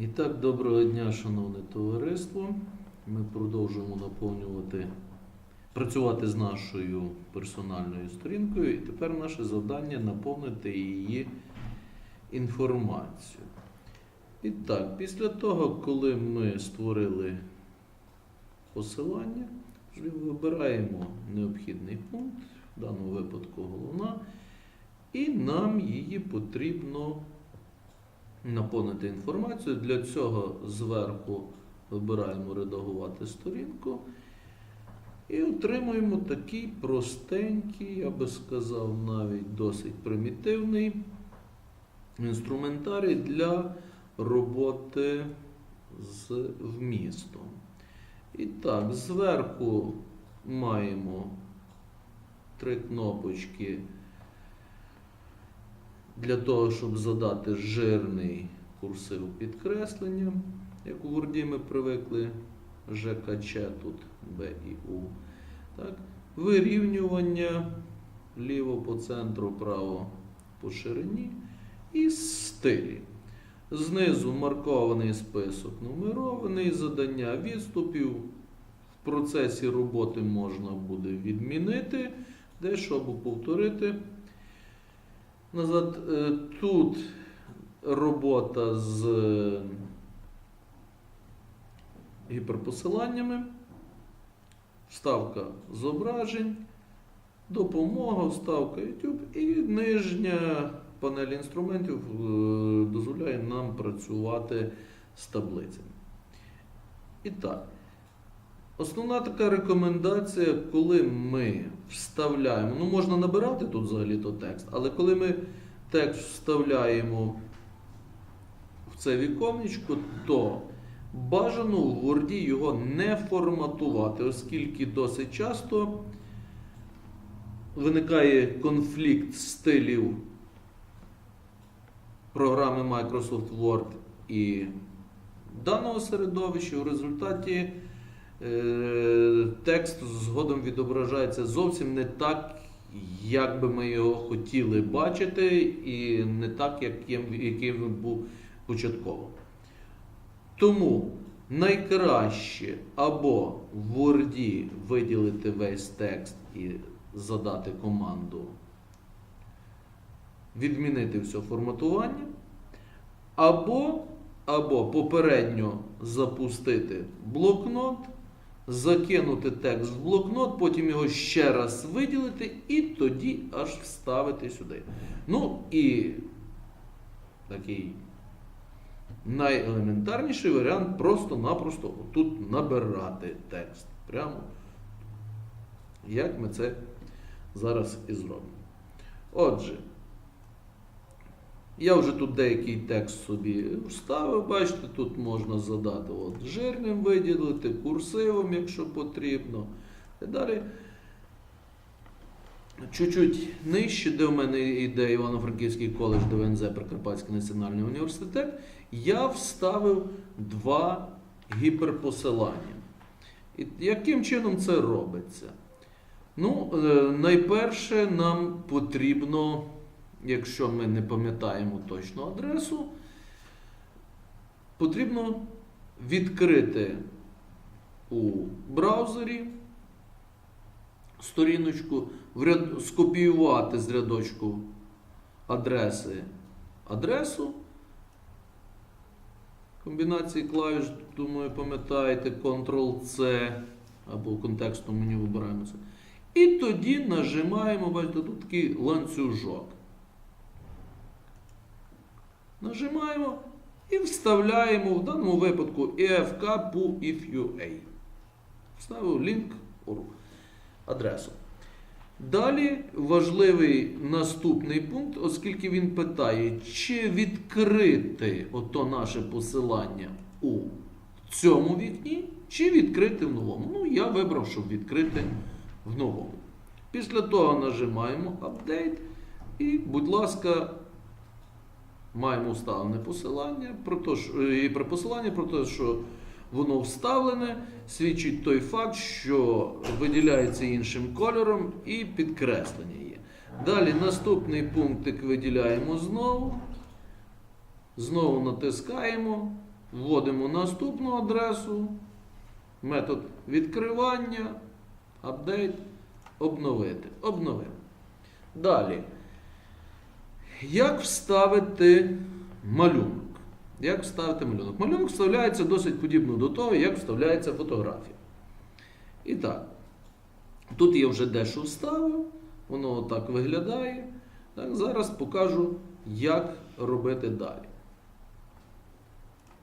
І так, доброго дня, шановне товариство. Ми продовжуємо наповнювати, працювати з нашою персональною сторінкою. І тепер наше завдання наповнити її інформацією. І так, після того, коли ми створили посилання, вибираємо необхідний пункт, в даному випадку головна, і нам її потрібно наповнити інформацію. Для цього зверху вибираємо редагувати сторінку і отримуємо такий простенький, я би сказав, навіть досить примітивний інструментарій для роботи з вмістом. І так, зверху маємо три кнопочки для того, щоб задати жирний курсив підкреслення, як у Word ми привикли ЖКЧ тут Б і У. Так. Вирівнювання ліво по центру, право по ширині і стилі. Знизу маркований список нумерований, задання відступів. В процесі роботи можна буде відмінити дещо або повторити. Назад е, тут робота з гіперпосиланнями, вставка зображень, допомога, вставка YouTube і нижня панель інструментів е, дозволяє нам працювати з таблицями. І так. Основна така рекомендація, коли ми вставляємо, ну можна набирати тут взагалі-то текст, але коли ми текст вставляємо в це віконечко, то бажано в Word його не форматувати, оскільки досить часто виникає конфлікт стилів програми Microsoft Word і даного середовища в результаті. Е, текст згодом відображається зовсім не так, як би ми його хотіли бачити, і не так, яким, він був початково. Тому найкраще або в Word виділити весь текст і задати команду відмінити все форматування, або, або попередньо запустити блокнот закинути текст в блокнот, потім його ще раз виділити і тоді аж вставити сюди. Ну і такий найелементарніший варіант просто-напросто тут набирати текст. Прямо як ми це зараз і зробимо. Отже. Я вже тут деякий текст собі вставив, бачите, тут можна задати от, жирним виділити, курсивом, якщо потрібно. І далі чуть-чуть нижче, де в мене йде Івано-Франківський коледж ДВНЗ Прикарпатський національний університет, я вставив два гіперпосилання. І яким чином це робиться? Ну, е, найперше, нам потрібно якщо ми не пам'ятаємо точну адресу, потрібно відкрити у браузері сторіночку, скопіювати з рядочку адреси адресу. Комбінації клавіш, думаю, пам'ятаєте, Ctrl-C або в контекстному меню вибираємо це. І тоді нажимаємо, бачите, тут такий ланцюжок. Нажимаємо і вставляємо в даному випадку EFK PU. Вставив лінк адресу. Далі важливий наступний пункт, оскільки він питає, чи відкрити ото наше посилання у цьому вікні, чи відкрити в новому. Ну, я вибрав, щоб відкрити в новому. Після того нажимаємо Update і, будь ласка, маємо вставлене посилання, про те, що, і при посиланні про те, що воно вставлене, свідчить той факт, що виділяється іншим кольором і підкреслення є. Далі наступний пунктик виділяємо знову. Знову натискаємо. Вводимо наступну адресу, метод відкривання, апдейт, обновити. Обновив. Далі. Як вставити малюнок? Як вставити малюнок? Малюнок вставляється досить подібно до того, як вставляється фотографія. І так, тут я вже дещо вставив, воно отак виглядає. Так, зараз покажу, як робити далі.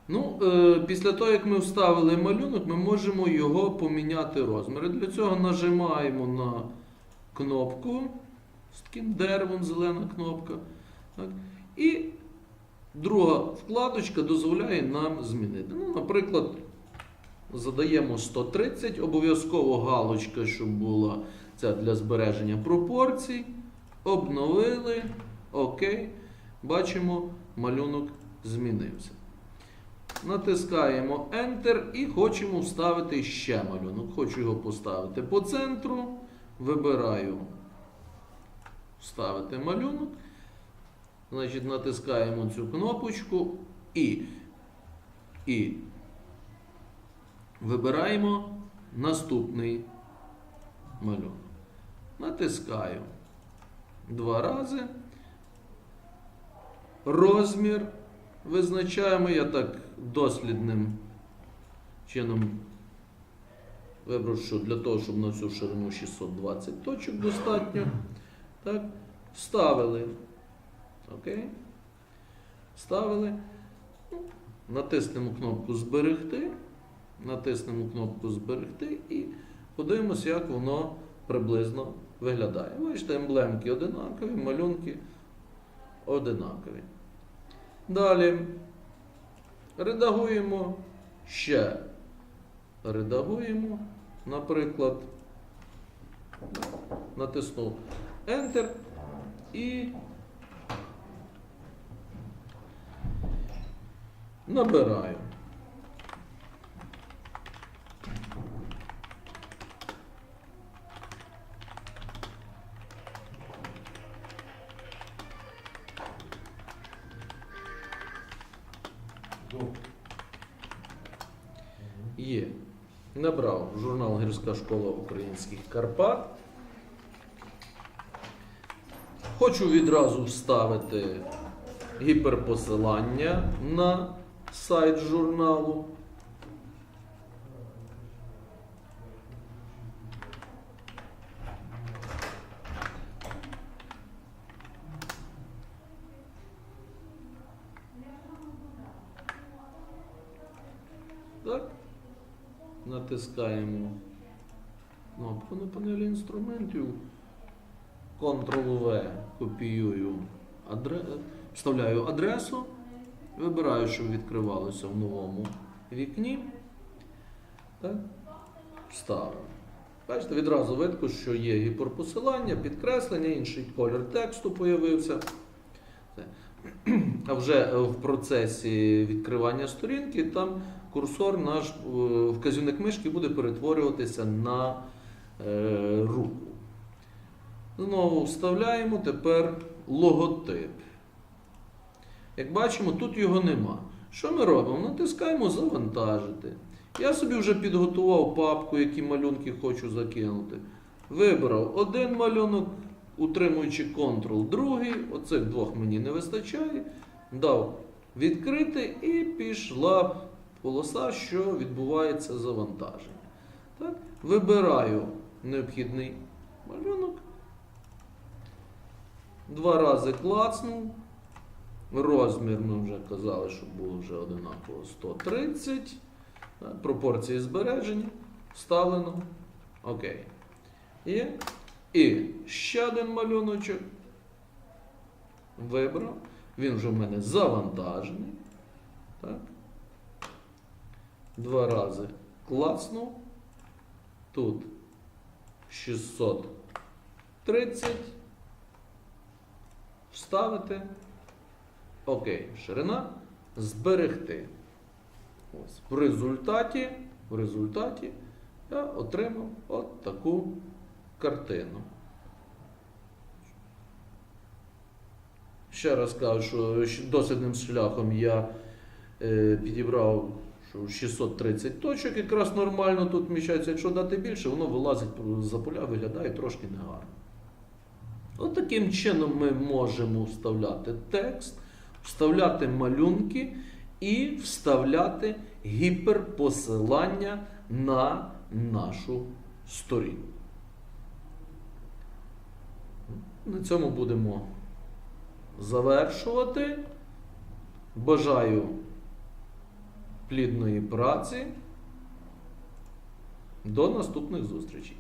Ну, е, після того, як ми вставили малюнок, ми можемо його поміняти розміри. Для цього нажимаємо на кнопку з таким деревом, зелена кнопка. Так, і друга вкладочка дозволяє нам змінити. Ну, наприклад, задаємо 130, обов'язково галочка, щоб була це для збереження пропорцій. Обновили. Окей. Бачимо, малюнок змінився. Натискаємо Enter і хочемо вставити ще малюнок. Хочу його поставити по центру. Вибираю вставити малюнок. Значить, натискаємо цю кнопочку і, і вибираємо наступний малюнок. Натискаю два рази. Розмір визначаємо. Я так дослідним чином вибрав, що для того, щоб на всю ширину 620 точок достатньо. Так, вставили. Окей. Вставили. Ну, Натиснемо кнопку Зберегти. Натиснемо кнопку Зберегти і подивимося, як воно приблизно виглядає. Бачите, емблемки одинакові, малюнки одинакові. Далі редагуємо ще. Редагуємо, наприклад, натиснув Enter і набираю. Є. Набрав журнал Гірська школа українських Карпат. Хочу відразу вставити гіперпосилання на сайт журналу. Натискаємо кнопку на панелі інструментів. Ctrl-V копіюю адре... вставляю адресу, вибираю, щоб відкривалося в новому вікні. Так. Вставив. Бачите, відразу видно, що є гіперпосилання, підкреслення, інший колір тексту появився. А вже в процесі відкривання сторінки там курсор наш е, вказівник мишки буде перетворюватися на е, руку. Знову вставляємо тепер логотип. Як бачимо, тут його нема. Що ми робимо? Натискаємо завантажити. Я собі вже підготував папку, які малюнки хочу закинути. Вибрав один малюнок, утримуючи Ctrl, другий. Оцих двох мені не вистачає. Дав відкрити і пішла полоса, що відбувається завантаження. Так? Вибираю необхідний малюнок. Два рази клацнув. Розмір ми вже казали, що було вже одинаково 130. Пропорції збережені. Вставлено. Окей. Є. І ще один малюночок. Вибрав. Він вже в мене завантажений. Так. Два рази клацнув. Тут 630. Вставити. Окей, ширина. Зберегти. Ось. В результаті, в результаті я отримав от таку картину. Ще раз кажу, що дослідним шляхом я е, підібрав що 630 точок, якраз нормально тут вміщається. Якщо дати більше, воно вилазить за поля, виглядає трошки негарно. От таким чином ми можемо вставляти текст, вставляти малюнки і вставляти гіперпосилання на нашу сторінку. На цьому будемо завершувати. Бажаю плідної праці. До наступних зустрічей.